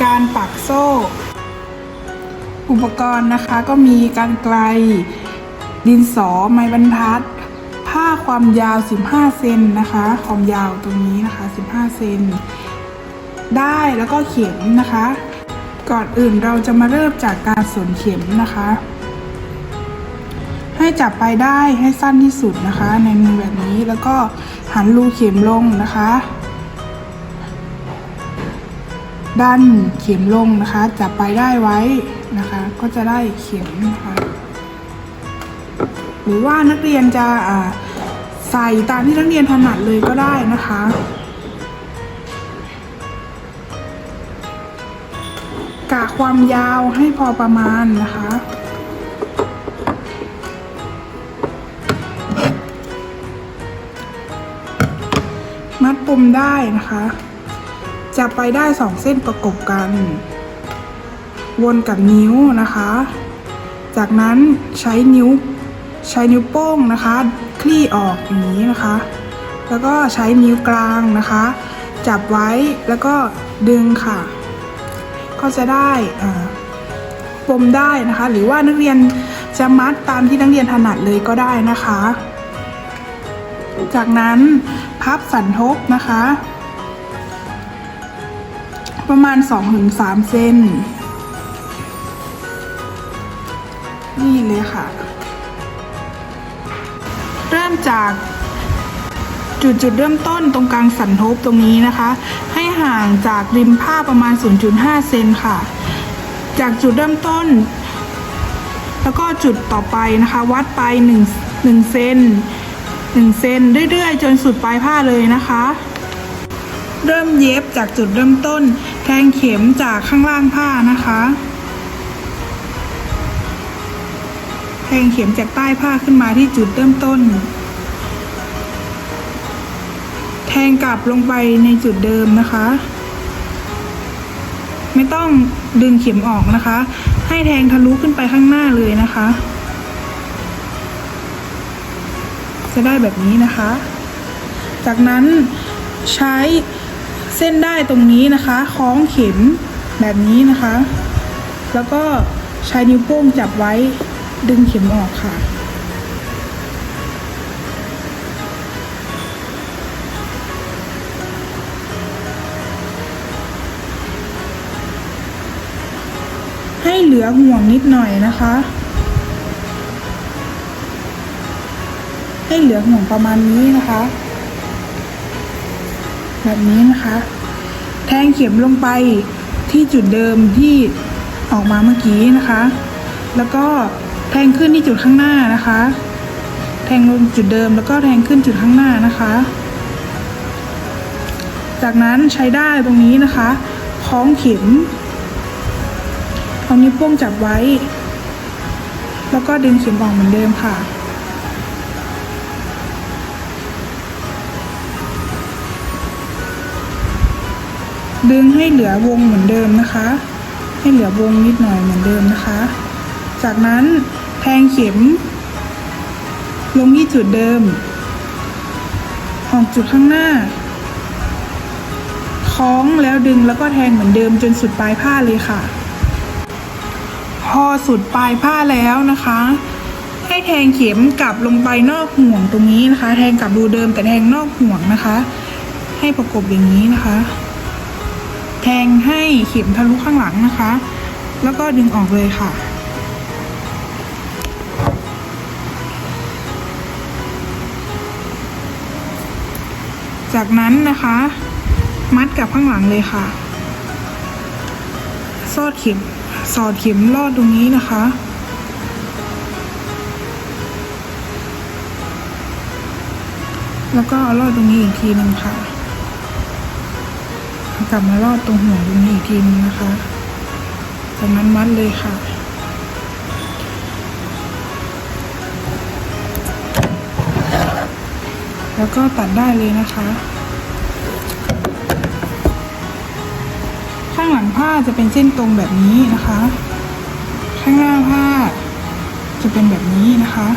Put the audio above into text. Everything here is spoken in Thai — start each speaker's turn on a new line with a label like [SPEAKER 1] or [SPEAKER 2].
[SPEAKER 1] การปักโซ่ อุปกรณ์นะคะก็มีการไกล ดินสอ ไม้บรรทัด ผ้าความยาว 15 เซนนะคะ ความยาวตรงนี้นะคะ 15 เซน ได้แล้วก็เข็มนะคะ ก่อนอื่นเราจะมาเริ่มจากการสนเข็มนะคะ ให้จับไปได้ให้สั้นที่สุดนะคะ ในมือแบบนี้แล้วก็หันรูเข็มลงนะคะ ด้านเข็มลงนะคะ จับไปได้ไว้นะคะ ก็จะได้เข็มนะคะหรือว่านักเรียนจะใส่ตามที่นักเรียนถนัดเลยก็ได้นะคะ กะความยาวให้พอประมาณนะคะมัดปมได้นะคะ จะไปได้สองเส้นประกบกัน วนกับนิ้วนะคะ จากนั้นใช้นิ้วใช้นิ้วโป้งนะคะ คลี่ออกอย่างนี้นะคะ แล้วก็ใช้นิ้วกลางนะคะ จับไว้แล้วก็ดึงค่ะ ก็จะได้ปมได้นะคะ หรือว่านักเรียนจะมัดตามที่นักเรียนถนัดเลยก็ได้นะคะ จากนั้นพับสันทบนะคะ ประมาณ 2-3เซนนี่เลยค่ะ เริ่มจากจุดจุดเริ่มต้นตรงกลางสันทบตรงนี้นะคะ ให้ห่างจากริมผ้าประมาณ 0.5 เซนค่ะ จากจุดเริ่มต้น แล้วก็จุดต่อไปนะคะ วัดไป1 1เซน1เซนเรื่อยๆ จนสุดปลายผ้าเลยนะคะ เริ่มเย็บจากจุดเริ่มต้น แทงเข็มจากข้างล่างผ้านะคะ แทงเข็มจากใต้ผ้าขึ้นมาที่จุดเริ่มต้น แทงกลับลงไปในจุดเดิมนะคะ ไม่ต้องดึงเข็มออกนะคะ ให้แทงทะลุขึ้นไปข้างหน้าเลยนะคะ จะได้แบบนี้นะคะ จากนั้นใช้ เส้นได้ตรงนี้นะคะ คล้องเข็มแบบนี้นะคะ แล้วก็ใช้นิ้วโป้งจับไว้ดึงเข็มออกค่ะ ให้เหลือห่วงนิดหน่อยนะคะ ให้เหลือห่วงประมาณนี้นะคะ แบบนี้นะคะ แทงเข็มลงไปที่จุดเดิมที่ออกมาเมื่อกี้นะคะ แล้วก็แทงขึ้นที่จุดข้างหน้านะคะ แทงลงจุดเดิมแล้วก็แทงขึ้นจุดข้างหน้านะคะ จากนั้นใช้ได้ตรงนี้นะคะคล้องเข็มเอานิ้วโป้งจับไว้ แล้วก็ดึงเข็มออกเหมือนเดิมค่ะ ดึงให้เหลือวงเหมือนเดิมนะคะ ให้เหลือวงนิดหน่อยเหมือนเดิมนะคะ จากนั้นแทงเข็ม ลงที่จุดเดิม ออกจุดข้างหน้า คล้องแล้วดึงแล้วก็แทงเหมือนเดิมจนสุดปลายผ้าเลยค่ะ พอสุดปลายผ้าแล้วนะคะ ให้แทงเข็มกลับลงไปนอกห่วงตรงนี้นะคะ แทงกลับรูเดิมแต่แทงนอกห่วงนะคะ ให้ประกบอย่างนี้นะคะ แทงให้เข็มทะลุข้างหลังนะคะ แล้วก็ดึงออกเลยค่ะ จากนั้นนะคะ มัดกับข้างหลังเลยค่ะซอดเข็ม สอดเข็มลอดตรงนี้นะคะแล้วก็ลอดตรงนี้อีกทีหนึ่งค่ะ กลับมาลอดตรงหัวตรงนี้อีกทีนึงนะคะจากนั้นมัดเลยค่ะแล้วก็ตัดได้เลยนะคะ ข้างหลังผ้าจะเป็นเส้นตรงแบบนี้นะคะ ข้างหน้าผ้าจะเป็นแบบนี้นะคะ